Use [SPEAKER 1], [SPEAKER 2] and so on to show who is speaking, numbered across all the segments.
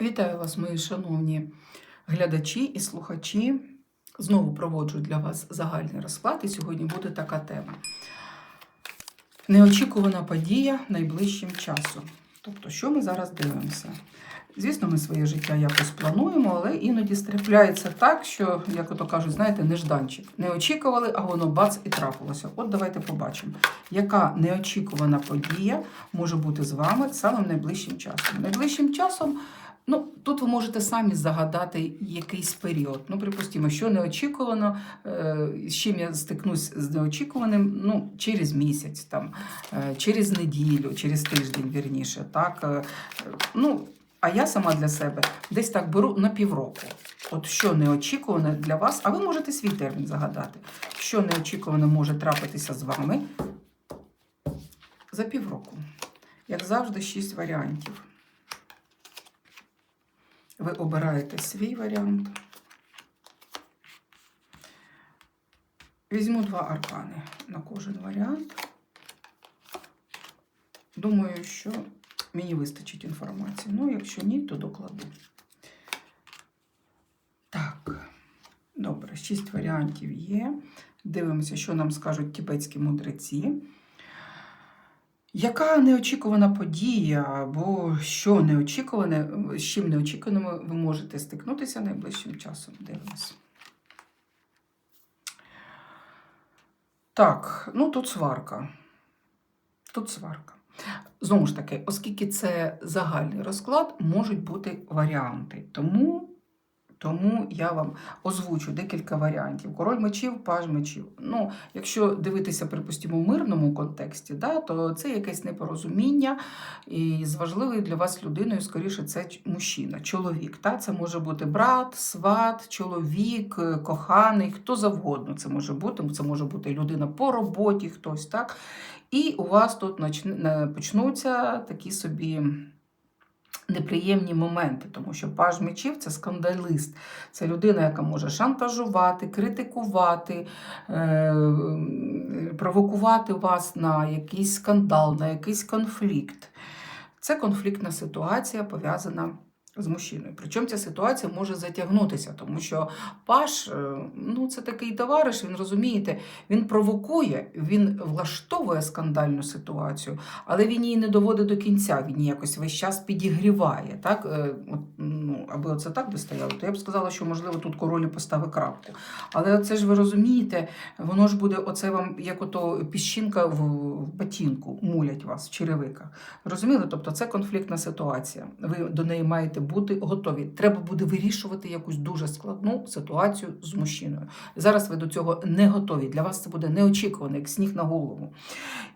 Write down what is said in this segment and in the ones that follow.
[SPEAKER 1] Вітаю вас, мої шановні глядачі і слухачі. Знову проводжу для вас загальний розклад, і сьогодні буде така тема. Неочікувана подія найближчим часом. Тобто, що ми зараз дивимося? Звісно, ми своє життя якось плануємо, але іноді трапляється так, що, як ото кажуть, знаєте, нежданчик. Не очікували, а воно бац і трапилося. От давайте побачимо, яка неочікувана подія може бути з вами самим найближчим часом. Найближчим часом. Ну, тут ви можете самі загадати якийсь період. Ну, припустимо, що неочікувано, е, з чим я стикнусь з неочікуваним, ну, через місяць, там, е, через неділю, через тиждень, вірніше. Так? Е, Ну, а я сама для себе десь так беру на півроку. От що неочікуване для вас, а ви можете свій термін загадати. Що неочікуване може трапитися з вами за півроку. Як завжди, шість варіантів. Ви обираєте свій варіант. Візьму два аркани на кожен варіант. Думаю, що мені вистачить інформації. Ну, якщо ні, то докладу. Так, добре, шість варіантів є. Дивимося, що нам скажуть тібетські мудреці. Яка неочікувана подія, або що неочікуване, з чим неочікуваним ви можете стикнутися найближчим часом? Дивимося. Так, ну тут сварка. Тут сварка. Знову ж таки, оскільки це загальний розклад, можуть бути варіанти. Тому тому я вам озвучу декілька варіантів. Король мечів, паж мечів. Ну, якщо дивитися, припустимо, в мирному контексті, да, то це якесь непорозуміння, і з важливою для вас людиною, скоріше, це мужчина, чоловік. Та? Це може бути брат, сват, чоловік, е, коханий, хто завгодно це може бути. Це може бути людина по роботі, хтось так. І у вас тут почнуться такі собі неприємні моменти, тому що паж мечів це скандалист. це людина, яка може шантажувати, критикувати, е, провокувати вас на якийсь скандал, на якийсь конфлікт. Це конфліктна ситуація пов'язана з мужчиною. Причому ця ситуація може затягнутися, тому що Паш е, ну, це такий товариш, він розумієте, він провокує, він влаштовує скандальну ситуацію, але він її не доводить до кінця, він її якось весь час підігріває. Так? Е, от, ну, Аби оце так би стояло, то я б сказала, що, можливо, тут королі поставить крапку. Але це ж ви розумієте, воно ж буде оце вам, як ото піщинка в, ботинку, мулять вас в черевиках. Розуміли? Тобто це конфліктна ситуація. Ви до неї маєте бути готові. Треба буде вирішувати якусь дуже складну ситуацію з мужчиною. Зараз ви до цього не готові. Для вас це буде неочікувано, як сніг на голову.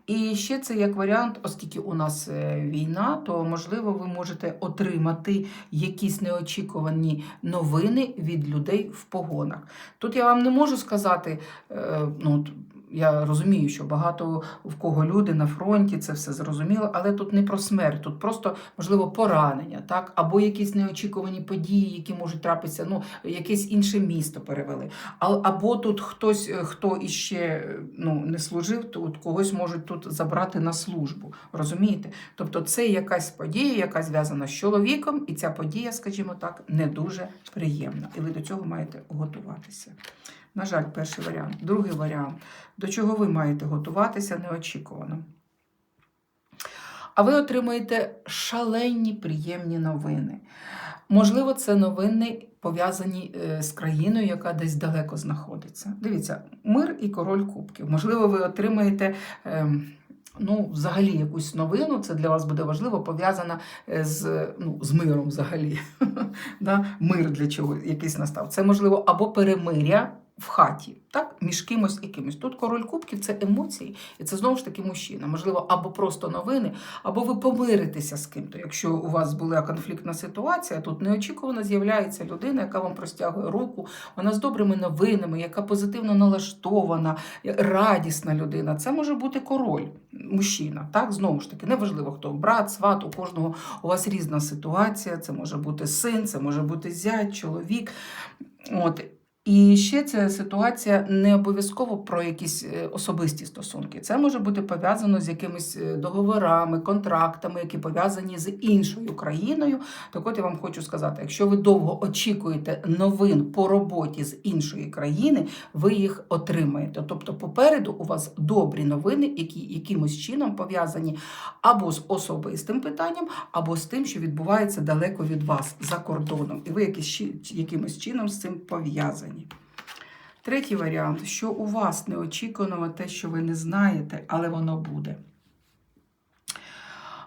[SPEAKER 1] І ще це як варіант, оскільки у нас е, війна, то можливо ви можете отримати якісь неочікувані новини від людей в погонах. Тут я вам не можу сказати, е, ну. Я розумію, що багато в кого люди на фронті, це все зрозуміло, але тут не про смерть, тут просто, можливо, поранення, так? або якісь неочікувані події, які можуть трапитися, ну, якесь інше місто перевели. Або тут хтось, е, хто іще ну, не служив, тут когось можуть тут забрати на службу. Розумієте? Тобто це якась подія, яка зв'язана з чоловіком, і ця подія, скажімо так, не дуже приємна. І ви до цього маєте готуватися. На жаль, перший варіант. Другий варіант, до чого ви маєте готуватися неочікувано. А ви отримаєте шалені приємні новини. Можливо, це новини пов'язані е, з країною, яка десь далеко знаходиться. Дивіться, мир і король кубків. Можливо, ви отримаєте. Ем, ну, взагалі, якусь новину, це для вас буде важливо, пов'язана е, з ну, з миром взагалі. Мир для чого якийсь настав. Це можливо або перемиря в хаті, так, між кимось і кимось. Тут король кубків це емоції, і це знову ж таки мужчина. Можливо, або просто новини, або ви помиритеся з ким-то. Якщо у вас була конфліктна ситуація, тут неочікувано з'являється людина, яка вам простягує руку, вона з добрими новинами, яка позитивно налаштована, радісна людина. Це може бути король, мужчина. Так, знову ж таки, неважливо, хто брат, сват, у кожного у вас різна ситуація. Це може бути син, це може бути зять, чоловік. От. І ще ця ситуація не обов'язково про якісь е, особисті стосунки. Це може бути пов'язано з якимись е, договорами, контрактами, які пов'язані з іншою країною. Так от я вам хочу сказати: якщо ви довго очікуєте новин по роботі з іншої країни, ви їх отримаєте. Тобто, попереду у вас добрі новини, які якимось чином пов'язані або з особистим питанням, або з тим, що відбувається далеко від вас за кордоном, і ви якийсь чи- якимось чином з цим пов'язані. Третій варіант, що у вас неочікувано те, що ви не знаєте, але воно буде.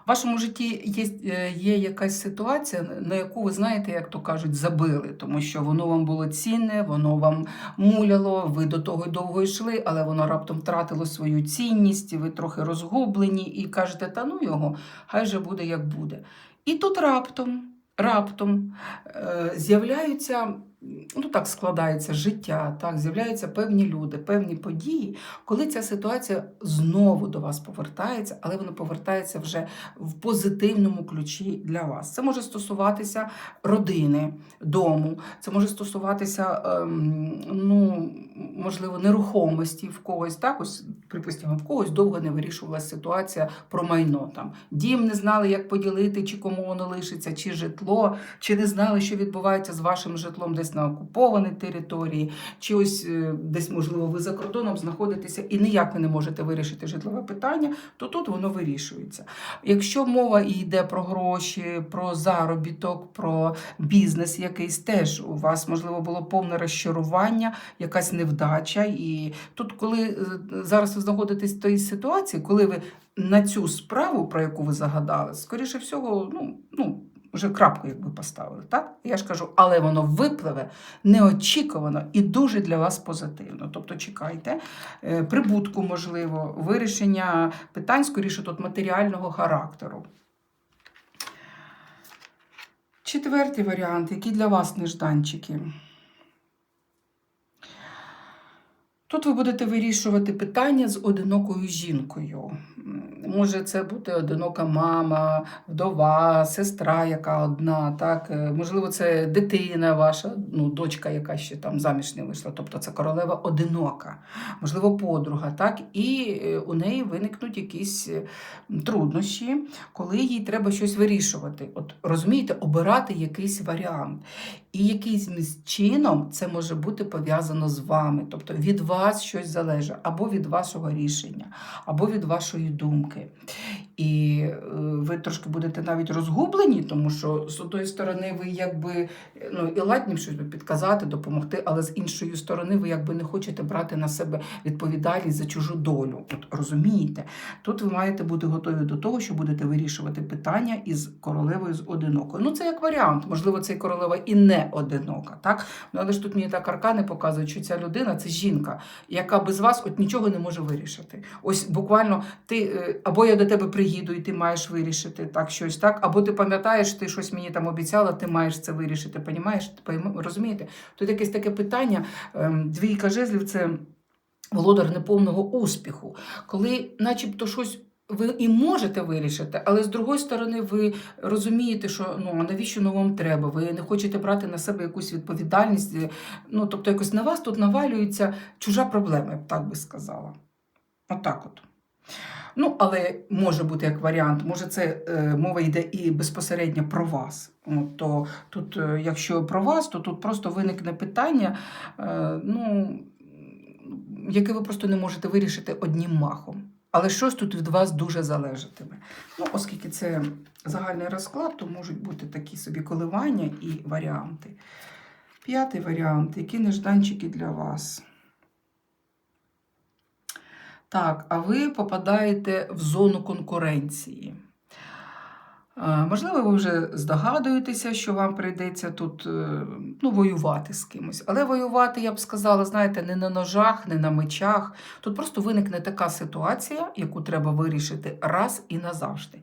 [SPEAKER 1] В вашому житті є, е, є якась ситуація, на яку ви знаєте, як то кажуть, забили, тому що воно вам було цінне, воно вам муляло, ви до того й довго йшли, але воно раптом втратило свою цінність, і ви трохи розгублені і кажете, та ну його, хай же буде як буде. І тут раптом, раптом е, з'являються, ну так складається життя, так, з'являються певні люди, певні події, коли ця ситуація знову до вас повертається, але вона повертається вже в позитивному ключі для вас. Це може стосуватися родини, дому, це може стосуватися, ем, ну, можливо, нерухомості в когось. Так, ось, припустимо, в когось довго не вирішувалася ситуація про майно. Там дім не знали, як поділити, чи кому воно лишиться, чи житло, чи не знали, що відбувається з вашим житлом десь на окупованій території, чи ось е, десь, можливо, ви за кордоном знаходитеся і ніяк ви не можете вирішити житлове питання, то тут воно вирішується. Якщо мова йде про гроші, про заробіток, про бізнес якийсь, теж у вас можливо було повне розчарування, якась невдача. І тут, коли е, зараз знаходитесь в тій ситуації, коли ви на цю справу, про яку ви загадали, скоріше всього, ну, ну. Вже крапку якби поставили, так? Я ж кажу, але воно випливе неочікувано і дуже для вас позитивно. Тобто чекайте, е, прибутку можливо, вирішення питань, скоріше тут матеріального характеру. Четвертий варіант, які для вас нежданчики. Тут ви будете вирішувати питання з одинокою жінкою. Може, це бути одинока мама, вдова, сестра, яка одна, так? Е, Можливо, це дитина ваша, ну, дочка, яка ще там заміж не вийшла. Тобто це королева одинока, можливо, подруга, так? І е, у неї виникнуть якісь е, труднощі, коли їй треба щось вирішувати. От розумієте, обирати якийсь варіант. І якимось чином це може бути пов'язано з вами. Тобто від вас щось залежить, або від вашого рішення, або від вашої думки. І е, ви трошки будете навіть розгублені, тому що з одної сторони ви якби ну, і ладні щось підказати, допомогти, але з іншої сторони ви якби не хочете брати на себе відповідальність за чужу долю. От розумієте? Тут ви маєте бути готові до того, що будете вирішувати питання із королевою з одинокою. Ну, це як варіант. Можливо, цей королева і не одинока, так? Ну, але ж тут мені так аркани показують, що ця людина це жінка, яка без вас от нічого не може вирішити. Ось буквально ти е, або я до тебе приїду, і ти маєш вирішити так щось, так, або ти пам'ятаєш, ти щось мені там обіцяла, ти маєш це вирішити. Понімаєш? Розумієте? Тут якесь таке питання. ем, Двійка жезлів це володар неповного успіху, коли, начебто, щось. Ви і можете вирішити, але з другої сторони, ви розумієте, що ну навіщо ну, вам треба? Ви не хочете брати на себе якусь відповідальність. е, Ну тобто, якось на вас тут навалюється чужа проблема, я б так би сказала. Отак от. Ну, але може бути як варіант, може, це е, мова йде і безпосередньо про вас. То тут, е, якщо про вас, то тут просто виникне питання, е, ну, яке ви просто не можете вирішити одним махом. Але щось тут від вас дуже залежатиме. Ну, оскільки це загальний розклад, то можуть бути такі собі коливання і варіанти. П'ятий варіант. Які нежданчики для вас? Так, а ви попадаєте в зону конкуренції. Е, Можливо, ви вже здогадуєтеся, що вам прийдеться тут е, ну, воювати з кимось. Але воювати, я б сказала, знаєте, не на ножах, не на мечах. Тут просто виникне така ситуація, яку треба вирішити раз і назавжди.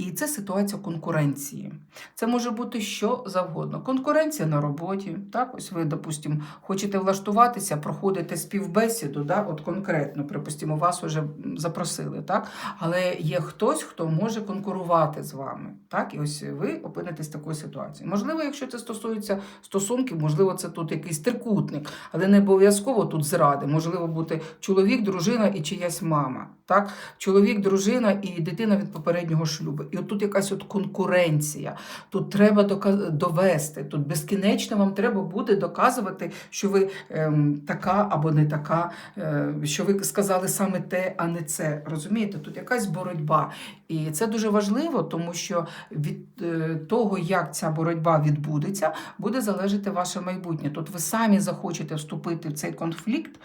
[SPEAKER 1] І це ситуація конкуренції. Це може бути що завгодно. Конкуренція на роботі. Так, ось ви, допустимо, хочете влаштуватися, проходите співбесіду, да, от конкретно, припустимо, вас вже запросили, так? Але є хтось, хто може конкурувати з вами. Так? І ось ви опинитесь в такої ситуації. Можливо, якщо це стосується стосунків, можливо, це тут якийсь трикутник, але не обов'язково тут зради. Можливо бути чоловік, дружина і чиясь мама. Так? Чоловік, дружина і дитина від попереднього шлюбу. І от тут якась от конкуренція. Тут треба довести, тут безкінечно вам треба буде доказувати, що ви ем, така або не така, е, що ви сказали саме те, а не це. Розумієте, тут якась боротьба. І це дуже важливо, тому що від е, того, як ця боротьба відбудеться, буде залежати ваше майбутнє. Тут ви самі захочете вступити в цей конфлікт,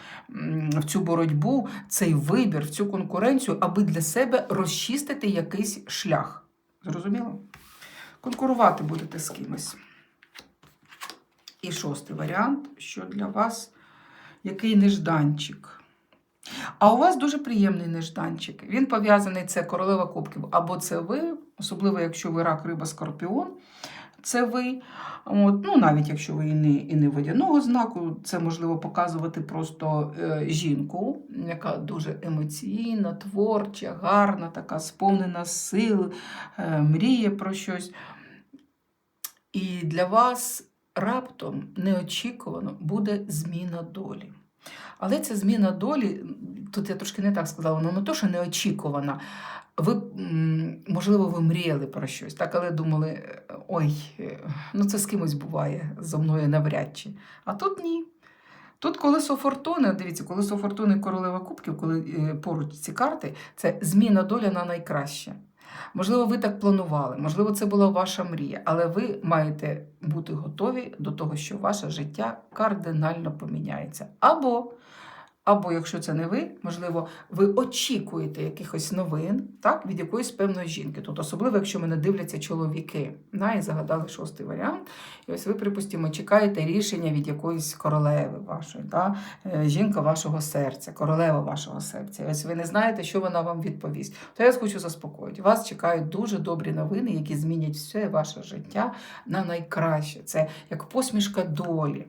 [SPEAKER 1] в цю боротьбу, цей вибір, в цю конкуренцію, аби для себе розчистити якийсь шлях. Зрозуміло? Конкурувати будете з кимось. І шостий варіант, що для вас який нежданчик. А у вас дуже приємний нежданчик. Він пов'язаний це королева кубків. Або це ви, особливо якщо ви рак, риба, скорпіон, це ви. От, ну, навіть якщо ви і не, і не водяного знаку, це можливо показувати просто е, жінку, яка дуже емоційна, творча, гарна, така сповнена сил, е, мріє про щось. І для вас раптом неочікувано буде зміна долі. Але ця зміна долі, тут я трошки не так сказала, вона не то, що неочікувана. Ви, можливо, ви мріяли про щось, так, але думали, е, ой, е, ну це з кимось буває, зо мною навряд чи. А тут ні. Тут колесо фортуни, дивіться, колесо фортуни королева кубків, коли е, поруч ці карти, це зміна доля на найкраще. Можливо, ви так планували, можливо, це була ваша мрія, але ви маєте бути готові до того, що ваше життя кардинально поміняється. Або, або якщо це не ви, можливо, ви очікуєте якихось новин так, від якоїсь певної жінки. Тут особливо, якщо мене дивляться чоловіки, на, і загадали шостий варіант. І ось ви, припустимо, чекаєте рішення від якоїсь королеви вашої, да? е, жінка вашого серця, королева вашого серця. І ось ви не знаєте, що вона вам відповість. То я вас хочу заспокоїти. Вас чекають дуже добрі новини, які змінять все ваше життя на найкраще. Це як посмішка долі.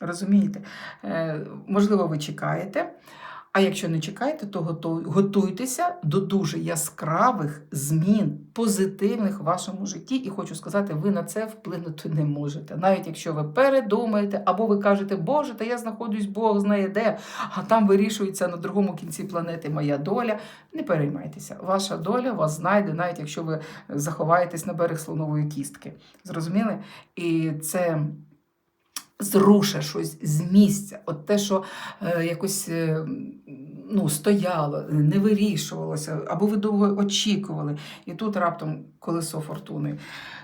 [SPEAKER 1] Розумієте? Е, можливо, ви чекаєте. А якщо не чекаєте, то готуйтеся до дуже яскравих змін, позитивних в вашому житті. І хочу сказати, ви на це вплинути не можете. Навіть якщо ви передумаєте, або ви кажете, Боже, та я знаходжусь, Бог знає де, а там вирішується на другому кінці планети моя доля. Не переймайтеся, ваша доля вас знайде, навіть якщо ви заховаєтесь на берег слонової кістки. Зрозуміли? І це зруше щось з місця. От те, що е, якось е, ну, стояло, не вирішувалося, або ви довго очікували. І тут раптом колесо фортуни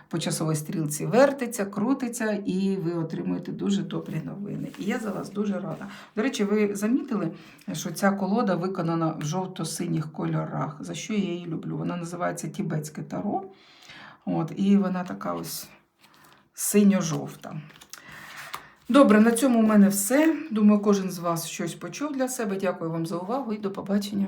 [SPEAKER 1] по часовій стрілці вертиться, крутиться, і ви отримуєте дуже добрі новини. І я за вас дуже рада. До речі, ви замітили, що ця колода виконана в жовто-синіх кольорах. За що я її люблю? Вона називається Тібетське таро. От, і вона така ось синьо-жовта. Добре, на цьому у мене все. Думаю, кожен з вас щось почув для себе. Дякую вам за увагу і до побачення.